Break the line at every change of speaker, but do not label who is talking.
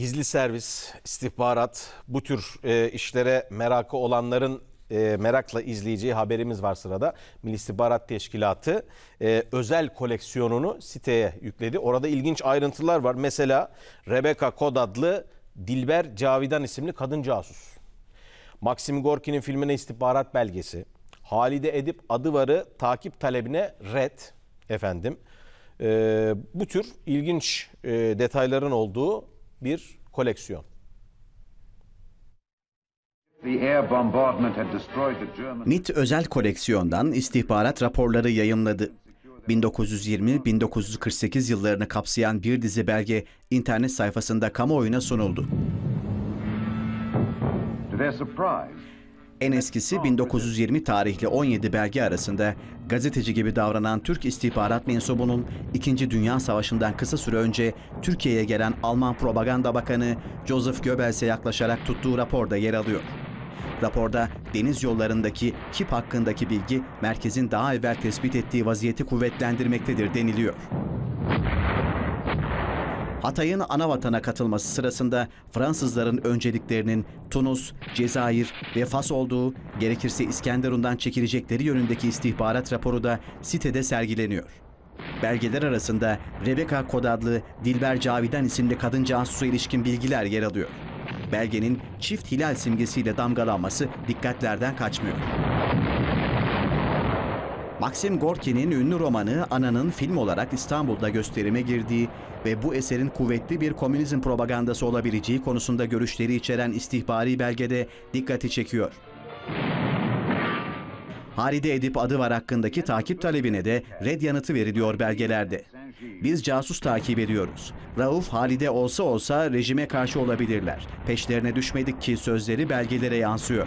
Gizli servis, istihbarat, bu tür e, işlere merakı olanların e, merakla izleyeceği haberimiz var sırada. Milli İstihbarat Teşkilatı e, özel koleksiyonunu siteye yükledi. Orada ilginç ayrıntılar var. Mesela Rebecca Kod adlı Dilber Cavidan isimli kadın casus. Maxim Gorki'nin filmine istihbarat belgesi. Halide Edip Adıvar'ı takip talebine red efendim. Ee, bu tür ilginç e, detayların olduğu bir koleksiyon.
The air bombardment had destroyed the German.
MIT özel koleksiyondan istihbarat raporları yayımladı. 1920-1948 yıllarını kapsayan bir dizi belge internet sayfasında kamuoyuna sunuldu. En eskisi 1920 tarihli 17 belge arasında gazeteci gibi davranan Türk istihbarat mensubunun 2. Dünya Savaşı'ndan kısa süre önce Türkiye'ye gelen Alman Propaganda Bakanı Joseph Goebbels'e yaklaşarak tuttuğu raporda yer alıyor. Raporda deniz yollarındaki KİP hakkındaki bilgi merkezin daha evvel tespit ettiği vaziyeti kuvvetlendirmektedir deniliyor. Hatay'ın ana vatana katılması sırasında Fransızların önceliklerinin Tunus, Cezayir ve Fas olduğu, gerekirse İskenderun'dan çekilecekleri yönündeki istihbarat raporu da sitede sergileniyor. Belgeler arasında Rebecca Kod adlı Dilber Cavidan isimli kadın casusa ilişkin bilgiler yer alıyor. Belgenin çift hilal simgesiyle damgalanması dikkatlerden kaçmıyor. Maxim Gorki'nin ünlü romanı Ana'nın film olarak İstanbul'da gösterime girdiği ve bu eserin kuvvetli bir komünizm propagandası olabileceği konusunda görüşleri içeren istihbari belgede dikkati çekiyor. Halide Edip adı var hakkındaki takip talebine de red yanıtı veriliyor belgelerde. Biz casus takip ediyoruz. Rauf Halide olsa olsa rejime karşı olabilirler. Peşlerine düşmedik ki sözleri belgelere yansıyor.